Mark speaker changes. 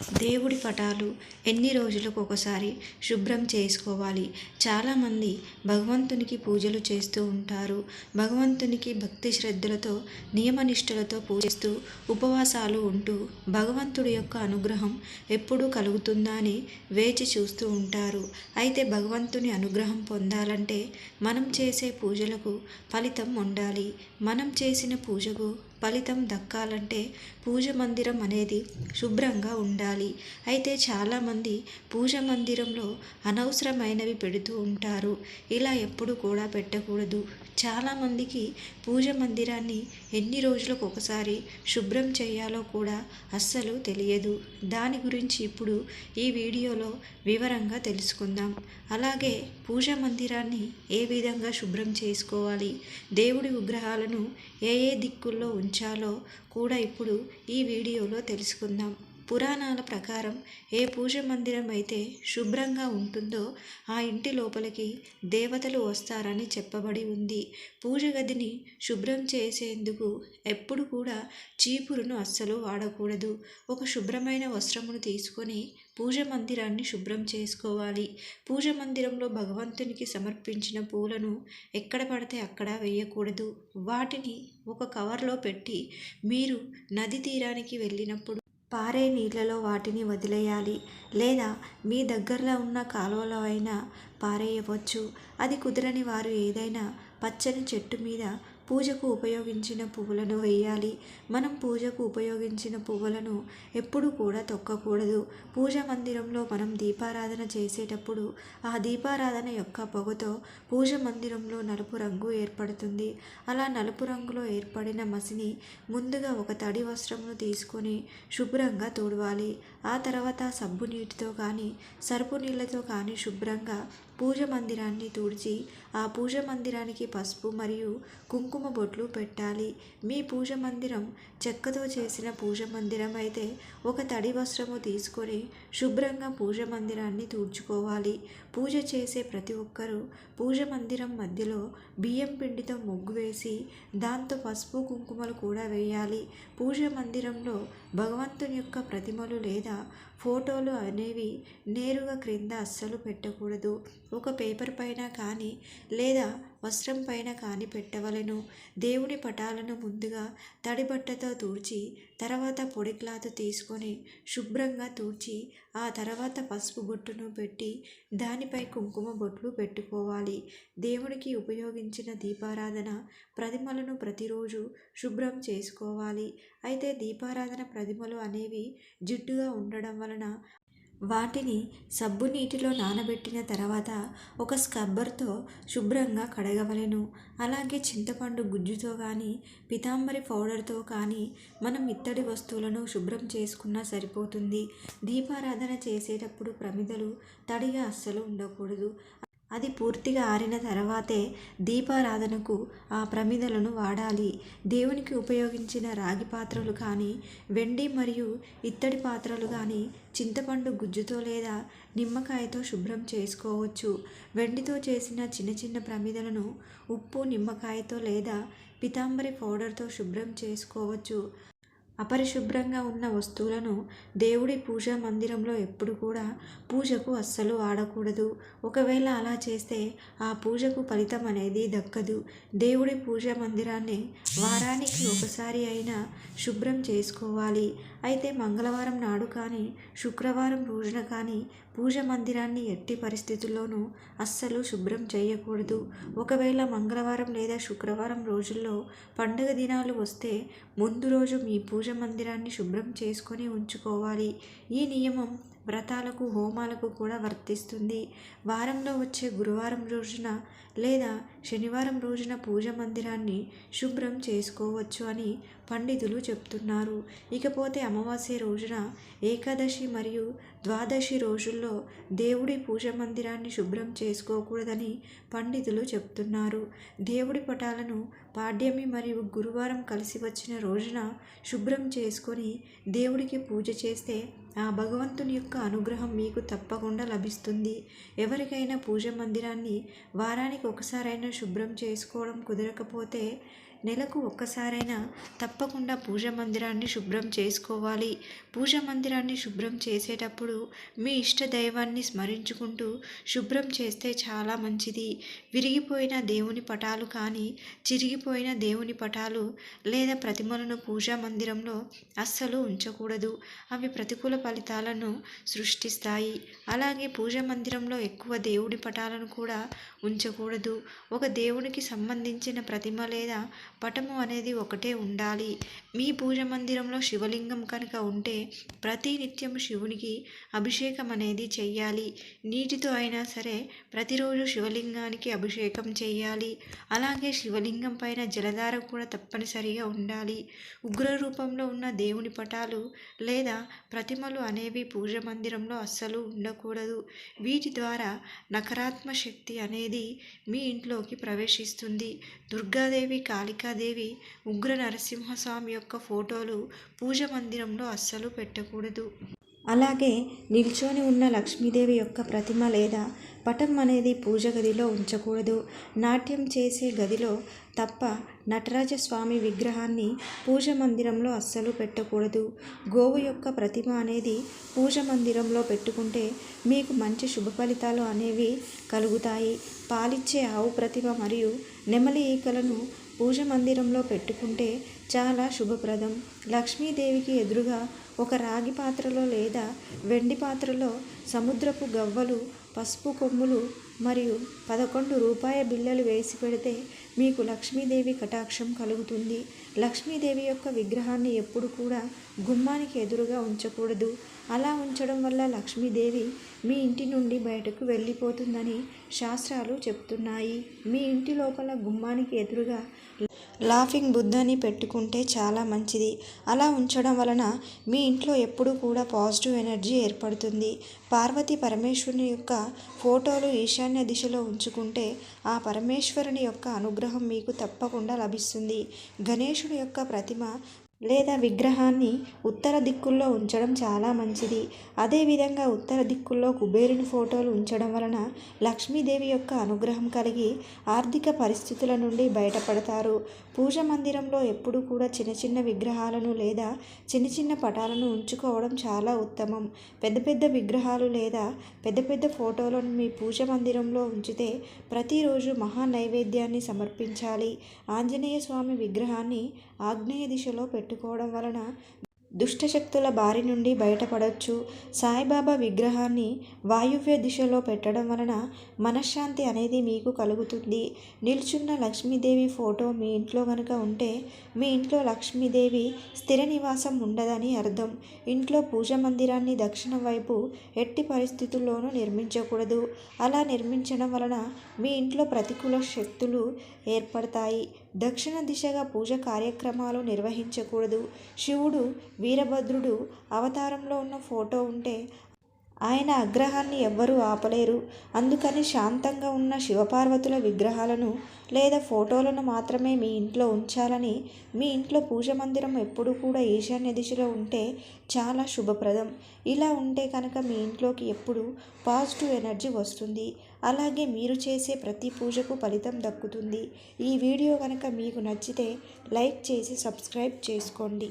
Speaker 1: దేవుడి పటాలు ఎన్ని రోజులకు ఒకసారి శుభ్రం చేసుకోవాలి? చాలామంది భగవంతునికి పూజలు చేస్తూ ఉంటారు. భగవంతునికి భక్తి శ్రద్ధలతో నియమనిష్టలతో పూజిస్తూ ఉపవాసాలు ఉంటూ భగవంతుడి యొక్క అనుగ్రహం ఎప్పుడు కలుగుతుందా అని వేచి చూస్తూ ఉంటారు. అయితే భగవంతుని అనుగ్రహం పొందాలంటే మనం చేసే పూజలకు ఫలితం ఉండాలి. మనం చేసిన పూజకు ఫలితం దక్కాలంటే పూజ మందిరం అనేది శుభ్రంగా ఉండాలి. అయితే చాలామంది పూజ మందిరంలో అనవసరమైనవి పెడుతూ ఉంటారు. ఇలా ఎప్పుడు కూడా పెట్టకూడదు. చాలామందికి పూజ మందిరాన్ని ఎన్ని రోజులకు ఒకసారి శుభ్రం చేయాలో కూడా అస్సలు తెలియదు. దాని గురించి ఇప్పుడు ఈ వీడియోలో వివరంగా తెలుసుకుందాం. అలాగే పూజ మందిరాన్ని ఏ విధంగా శుభ్రం చేసుకోవాలి దేవుడి విగ్రహాలను ఏ ఏ దిక్కుల్లో ఉంచాలో కూడా ఇప్పుడు ఈ వీడియోలో తెలుసుకుందాం. పురాణాల ప్రకారం ఏ పూజ మందిరం అయితే శుభ్రంగా ఉంటుందో ఆ ఇంటి లోపలికి దేవతలు వస్తారని చెప్పబడి ఉంది. పూజ గదిని శుభ్రం చేసేందుకు ఎప్పుడు కూడా చీపురును అస్సలు వాడకూడదు. ఒక శుభ్రమైన వస్త్రమును తీసుకొని పూజ మందిరాన్ని శుభ్రం చేసుకోవాలి. పూజ మందిరంలో భగవంతునికి సమర్పించిన పూలను ఎక్కడ పడితే అక్కడ వేయకూడదు. వాటిని ఒక కవర్లో పెట్టి మీరు నది తీరానికి వెళ్ళినప్పుడు పారే నీళ్ళలో వాటిని వదిలేయాలి. లేదా మీ దగ్గరలో ఉన్న కాలువలో అయినా పారేయవచ్చు. అది కుదరని వారు ఏదైనా పచ్చని చెట్టు మీద పూజకు ఉపయోగించిన పువ్వులను వేయాలి. మనం పూజకు ఉపయోగించిన పువ్వులను ఎప్పుడు కూడా తొక్కకూడదు. పూజ మందిరంలో మనం దీపారాధన చేసేటప్పుడు ఆ దీపారాధన యొక్క పొగతో పూజ మందిరంలో నలుపు రంగు ఏర్పడుతుంది. అలా నలుపు రంగులో ఏర్పడిన మసిని ముందుగా ఒక తడి వస్త్రమును తీసుకొని శుభ్రంగా తుడవాలి. ఆ తర్వాత సబ్బు నీటితో కానీ సరుపు నీళ్ళతో కానీ శుభ్రంగా పూజ మందిరాన్ని తుడిచి ఆ పూజ మందిరానికి పసుపు మరియు కుంకుమ బొట్లు పెట్టాలి. మీ పూజ మందిరం చెక్కతో చేసిన పూజ మందిరం అయితే ఒక తడి వస్త్రము తీసుకొని శుభ్రంగా పూజ మందిరాన్ని తుడుచుకోవాలి. పూజ చేసే ప్రతి ఒక్కరూ పూజ మందిరం మధ్యలో బియ్యం పిండితో ముగ్గు వేసి దాంతో పసుపు కుంకుమలు కూడా వేయాలి. పూజ మందిరంలో భగవంతుని యొక్క ప్రతిమలు లేదా ఫోటోలు అనేవి నేరుగా క్రింద అస్సలు పెట్టకూడదు. ఒక పేపర్ పైన కానీ లేదా వస్త్రం పైన కానీ పెట్టవలను. దేవుడి పటాలను ముందుగా తడి బట్టతో తర్వాత పొడి క్లాత్ తీసుకొని శుభ్రంగా తూర్చి ఆ తర్వాత పసుపు బొట్టును పెట్టి దానిపై కుంకుమ బొట్లు పెట్టుకోవాలి. దేవుడికి ఉపయోగించిన దీపారాధన ప్రతిమలను ప్రతిరోజు శుభ్రం చేసుకోవాలి. అయితే దీపారాధన ప్రతిమలు అనేవి జిడ్డుగా ఉండడం వలన వాటిని సబ్బు నీటిలో నానబెట్టిన తర్వాత ఒక స్క్రబ్బర్తో శుభ్రంగా కడగవలెను. అలాగే చింతపండు గుజ్జుతో కానీ పితాంబరి పౌడర్తో కానీ మనం ఇత్తడి వస్తువులను శుభ్రం చేసుకున్నా సరిపోతుంది. దీపారాధన చేసేటప్పుడు ప్రమిదలు తడిగా అస్సలు ఉండకూడదు. అది పూర్తిగా ఆరిన తర్వాతే దీపారాధనకు ఆ ప్రమిదలను వాడాలి. దేవునికి ఉపయోగించిన రాగి పాత్రలు కానీ వెండి మరియు ఇత్తడి పాత్రలు కానీ చింతపండు గుజ్జుతో లేదా నిమ్మకాయతో శుభ్రం చేసుకోవచ్చు. వెండితో చేసిన చిన్న చిన్న ప్రమిదలను ఉప్పు నిమ్మకాయతో లేదా పితాంబరి పౌడర్తో శుభ్రం చేసుకోవచ్చు. అపరిశుభ్రంగా ఉన్న వస్తువులను దేవుడి పూజా మందిరంలో ఎప్పుడు కూడా పూజకు అస్సలు ఆడకూడదు. ఒకవేళ అలా చేస్తే ఆ పూజకు ఫలితం అనేది దక్కదు. దేవుడి పూజా మందిరాన్ని వారానికి ఒకసారి అయినా శుభ్రం చేసుకోవాలి. అయితే మంగళవారం నాడు కానీ శుక్రవారం రోజున కానీ పూజ మందిరాన్ని ఎట్టి పరిస్థితుల్లోనూ అస్సలు శుభ్రం చేయకూడదు. ఒకవేళ మంగళవారం లేదా శుక్రవారం రోజుల్లో పండుగ దినాలు వస్తే ముందు రోజు మీ పూజ మందిరాన్ని శుభ్రం చేసుకొని ఉంచుకోవాలి. ఈ నియమం వ్రతాలకు హోమాలకు కూడా వర్తిస్తుంది. వారంలో వచ్చే గురువారం రోజున లేదా శనివారం రోజున పూజ మందిరాన్ని శుభ్రం చేసుకోవచ్చు అని పండితులు చెప్తున్నారు. ఇకపోతే అమావాస్య రోజున ఏకాదశి మరియు ద్వాదశి రోజుల్లో దేవుడి పూజ మందిరాన్ని శుభ్రం చేసుకోకూడదని పండితులు చెప్తున్నారు. దేవుడి పటాలను పాడ్యమి మరియు గురువారం కలిసి వచ్చిన రోజున శుభ్రం చేసుకొని దేవుడికి పూజ చేస్తే ఆ భగవంతుని యొక్క అనుగ్రహం మీకు తప్పకుండా లభిస్తుంది. ఎవరికైనా పూజ మందిరాన్ని వారానికి ఒకసారైనా శుభ్రం చేసుకోవడం కుదరకపోతే నెలకు ఒక్కసారైనా తప్పకుండా పూజ మందిరాన్ని శుభ్రం చేసుకోవాలి. పూజ మందిరాన్ని శుభ్రం చేసేటప్పుడు మీ ఇష్ట దైవాన్ని స్మరించుకుంటూ శుభ్రం చేస్తే చాలా మంచిది. విరిగిపోయిన దేవుని పటాలు కానీ చిరిగిపోయిన దేవుని పటాలు లేదా ప్రతిమలను పూజా మందిరంలో అస్సలు ఉంచకూడదు. అవి ప్రతికూల ఫలితాలను సృష్టిస్తాయి. అలాగే పూజ మందిరంలో ఎక్కువ దేవుడి పటాలను కూడా ఉంచకూడదు. ఒక దేవునికి సంబంధించిన ప్రతిమ లేదా పటము అనేది ఒకటే ఉండాలి. మీ పూజ మందిరంలో శివలింగం కనుక ఉంటే ప్రతి నిత్యం శివునికి అభిషేకం అనేది చెయ్యాలి. నీటితో అయినా సరే ప్రతిరోజు శివలింగానికి అభిషేకం చేయాలి అలాగే శివలింగం పైన జలధార కూడా తప్పనిసరిగా ఉండాలి. ఉగ్ర రూపంలో ఉన్న దేవుని పటాలు లేదా ప్రతిమలు అనేవి పూజ మందిరంలో అస్సలు ఉండకూడదు. వీటి ద్వారా నకారాత్మ శక్తి అనేది మీ ఇంట్లోకి ప్రవేశిస్తుంది. దుర్గాదేవి కాళికాదేవి ఉగ్ర నరసింహస్వామి యొక్క ఫోటోలు పూజ మందిరంలో అస్సలు పెట్టకూడదు. అలాగే నిల్చొని ఉన్న లక్ష్మీదేవి యొక్క ప్రతిమ లేదా పటం అనేది పూజ గదిలో ఉంచకూడదు. నాట్యం చేసే గదిలో తప్ప నటరాజ స్వామి విగ్రహాన్ని పూజ మందిరంలో అస్సలు పెట్టకూడదు. గోవు యొక్క ప్రతిమ అనేది పూజ మందిరంలో పెట్టుకుంటే మీకు మంచి శుభ ఫలితాలు అనేవి కలుగుతాయి. పాలిచ్చే ఆవు ప్రతిమ మరియు నెమలి ఈకలను పూజ మందిరంలో పెట్టుకుంటే చాలా శుభప్రదం. లక్ష్మీదేవికి ఎదురుగా ఒక రాగి పాత్రలో లేదా వెండి పాత్రలో సముద్రపు గవ్వలు పసుపు కొమ్ములు మరియు పదకొండు రూపాయ బిళ్ళలు వేసి పెడితే మీకు లక్ష్మీదేవి కటాక్షం కలుగుతుంది. లక్ష్మీదేవి యొక్క విగ్రహాన్ని ఎప్పుడు కూడా గుమ్మానికి ఎదురుగా ఉంచకూడదు. అలా ఉంచడం వల్ల లక్ష్మీదేవి మీ ఇంటి నుండి బయటకు వెళ్ళిపోతుందని శాస్త్రాలు చెప్తున్నాయి. మీ ఇంటి లోపల గుమ్మానికి ఎదురుగా లాఫింగ్ బుద్ధని పెట్టుకుంటే చాలా మంచిది. అలా ఉంచడం వలన మీ ఇంట్లో ఎప్పుడూ కూడా పాజిటివ్ ఎనర్జీ ఏర్పడుతుంది. పార్వతి పరమేశ్వరుని యొక్క ఫోటోలు ఈశాన్య దిశలో ఉంచుకుంటే ఆ పరమేశ్వరుని యొక్క అనుగ్రహం మీకు తప్పకుండా లభిస్తుంది. గణేశుడి యొక్క ప్రతిమ లేదా విగ్రహాన్ని ఉత్తర దిక్కుల్లో ఉంచడం చాలా మంచిది. అదేవిధంగా ఉత్తర దిక్కుల్లో కుబేరుని ఫోటోలు ఉంచడం వలన లక్ష్మీదేవి యొక్క అనుగ్రహం కలిగి ఆర్థిక పరిస్థితుల నుండి బయటపడతారు. పూజ మందిరంలో ఎప్పుడూ కూడా చిన్న చిన్న విగ్రహాలను లేదా చిన్న చిన్న పటాలను ఉంచుకోవడం చాలా ఉత్తమం. పెద్ద పెద్ద విగ్రహాలు లేదా పెద్ద పెద్ద ఫోటోలను మీ పూజ మందిరంలో ఉంచితే ప్రతిరోజు మహా నైవేద్యాన్ని సమర్పించాలి. ఆంజనేయ స్వామి విగ్రహాన్ని ఆగ్నేయ దిశలో పెట్టు పెట్టుకోవడం వలన దుష్టశక్తుల బారి నుండి బయటపడవచ్చు సాయిబాబా విగ్రహాన్ని వాయువ్య దిశలో పెట్టడం వలన మనశ్శాంతి అనేది మీకు కలుగుతుంది. నిల్చున్న లక్ష్మీదేవి ఫోటో మీ ఇంట్లో కనుక ఉంటే మీ ఇంట్లో లక్ష్మీదేవి స్థిర నివాసం ఉండదని అర్థం. ఇంట్లో పూజ మందిరాన్ని దక్షిణం వైపు ఎట్టి పరిస్థితుల్లోనూ నిర్మించకూడదు. అలా నిర్మించడం వలన మీ ఇంట్లో ప్రతికూల శక్తులు ఏర్పడతాయి. దక్షిణ దిశగా పూజ కార్యక్రమాలు నిర్వహించకూడదు. శివుడు వీరభద్రుడు అవతారంలో ఉన్న ఫోటో ఉంటే ఆయన ఆగ్రహాన్ని ఎవ్వరూ ఆపలేరు. అందుకని శాంతంగా ఉన్న శివపార్వతుల విగ్రహాలను లేదా ఫోటోలను మాత్రమే మీ ఇంట్లో ఉంచాలని మీ ఇంట్లో పూజ మందిరం ఎప్పుడూ కూడా ఈశాన్య దిశలో ఉంటే చాలా శుభప్రదం. ఇలా ఉంటే కనుక మీ ఇంట్లోకి ఎప్పుడు పాజిటివ్ ఎనర్జీ వస్తుంది. అలాగే మీరు చేసే ప్రతి పూజకు ఫలితం దక్కుతుంది. ఈ వీడియో కనుక మీకు నచ్చితే లైక్ చేసి సబ్స్క్రైబ్ చేసుకోండి.